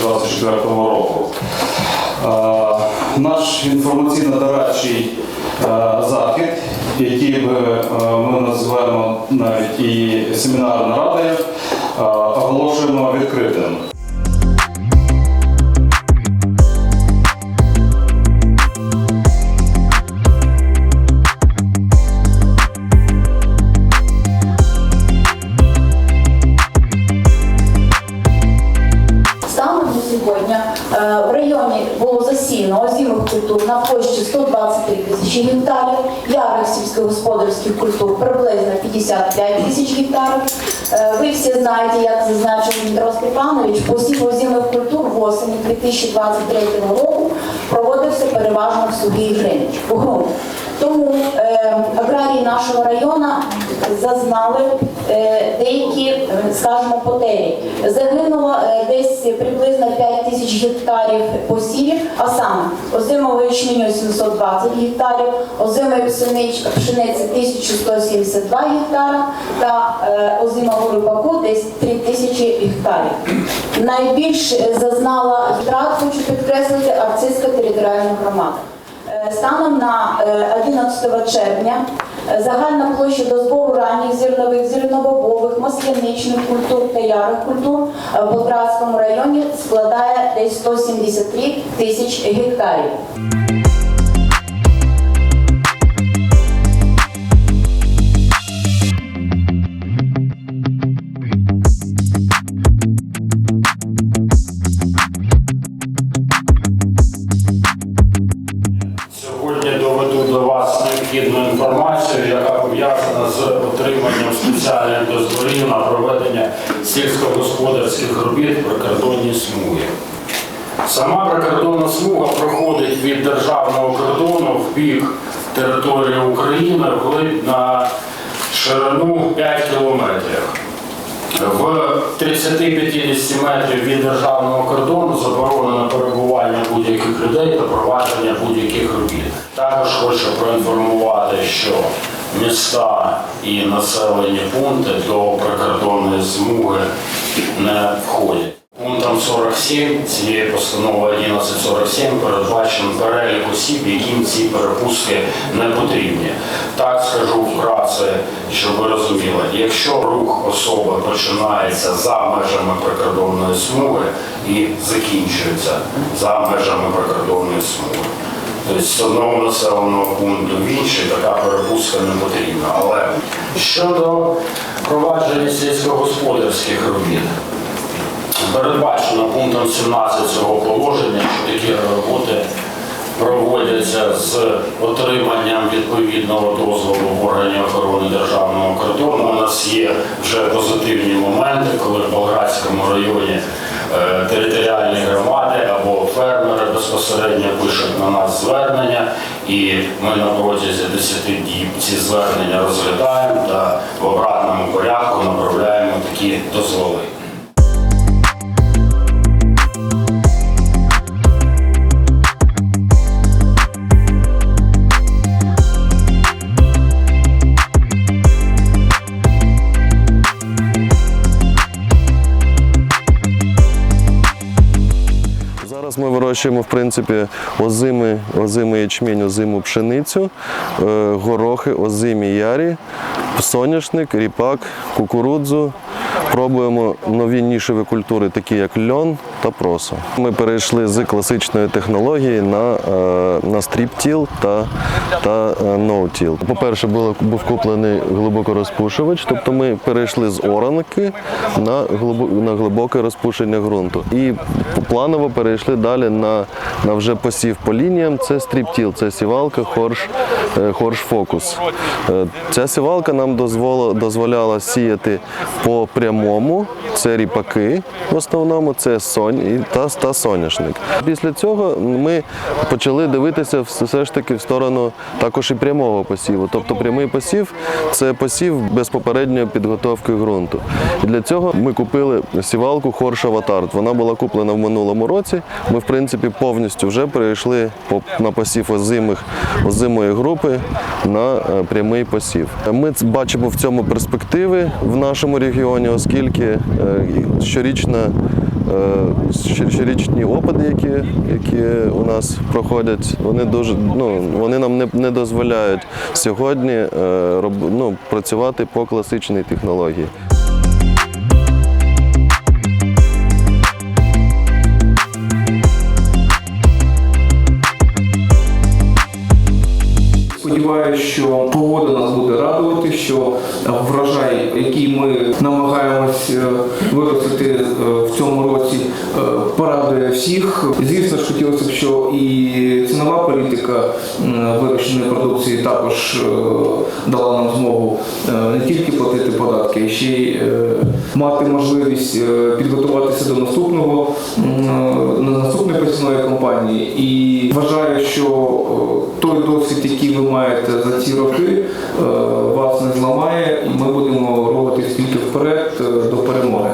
2024 року. Е, Наш інформаційно-дорадчий е, захід, який е, ми називаємо навіть і семінарною радою, оголошуємо відкритим. На площі 123 тисячі гектарів, ярих сільськогосподарських культур приблизно 55 тисяч гектарів. Е, Ви всі знаєте, як зазначив Дмитро Степанович, посів озимих культур восені 2023 року проводився переважно в сухій грині. Тому е, аграрії нашого району зазнали деякі, е, скажімо, потері. Загинуло е, десь приблизно 5 тисяч гектарів посівів, а саме озимого ячменю 720 гектарів, озимої пшениці, пшениці 1172 гектара та е, озимого рибаку десь 3 тисячі гектарів. Найбільш е, зазнала втрат, хочу підкреслити, Арцизька територіальна громада. Е, Станом на е, 11 червня е, загальна площа до збору ранніх зернових, зернобобових, масляничних культур та ярих культур в Болградському районі складає десь 173 тисяч гектарів. Сьогодні доведу до вас необхідну інформацію, яка пов'язана з отриманням спеціальних дозволів на проведення сільськогосподарських робіт в прикордонній смуги. Сама прикордонна смуга проходить від державного кордону в бік території України вглиб на ширину 5 кілометрів. В 30-50 метрів від державного кордону заборонено перебування будь-яких людей та провадження будь-яких робіт. Також хочу проінформувати, що міста і населені пункти до прикордонної смуги не входять. Пунктом 47 цієї постанови 1147 передбачено перелік осіб, яким ці перепустки не потрібні. Так скажу вкратце, щоб ви розуміли, якщо рух особи починається за межами прикордонної смуги і закінчується за межами прикордонної смуги. Тобто з одного населеного пункту в інший така перепустка не потрібна. Але щодо провадження сільськогосподарських робіт, Передбачено пунктом 17 цього положення, що такі роботи проводяться з отриманням відповідного дозволу в органі охорони державного кордону. У нас є вже позитивні моменти, коли в Болградському районі е, територіальні громади або фермери безпосередньо пишуть на нас звернення, і ми на протязі 10 діб ці звернення розглядаємо та в обратному порядку направляємо такі дозволи. Зараз ми вирощуємо в принципі озими, озимий ячмінь, озиму пшеницю, е, горохи, озимі ярі, соняшник, ріпак, кукурудзу. Пробуємо нові нішеві культури, такі як льон та просо. Ми перейшли з класичної технології на, е, на стріптіл та, та е, ноутіл. По-перше, було- був куплений глибокорозпушувач, тобто ми перейшли з оранки на, на глибоке розпушення ґрунту. І планово перейшли далі на, на вже посів по лініям. Це стріптіл, це сівалка хорш, е, хорш фокус. Е, Ця сівалка нам дозволяла сіяти по прямому. Це ріпаки в основному, це соня- та, та соняшник. Після цього ми почали дивитися все ж таки в сторону також і прямого посіву. Тобто прямий посів це посів без попередньої підготовки ґрунту. І для цього ми купили сівалку Хорш Аватарт. Вона була куплена в минулому році. Ми, в принципі, повністю вже перейшли на посів озимих, озимої групи на е, прямий посів. Ми бачимо в цьому перспективи в нашому регіоні, оскільки е, щорічна щорічні опади, які, які у нас проходять, вони дуже ну вони нам не, не дозволяють сьогодні е, роб, ну, працювати по класичній технології. Сподіваюся, що погода нас буде радувати, що врожай, який ми намагаємось е, виростити е, в цьому році, е, порадує всіх. Звісно ж, хотілося б, що і цінова політика вирощеної продукції також е, дала нам змогу е, не тільки платити податки, а ще й е, мати можливість е, підготуватися до наступного м, на наступної посівної кампанії. І вважаю, що е, той досвід, який ви маєте за ці роки, е, вас не зламає, і ми будемо рухатись тільки вперед е, до перемоги.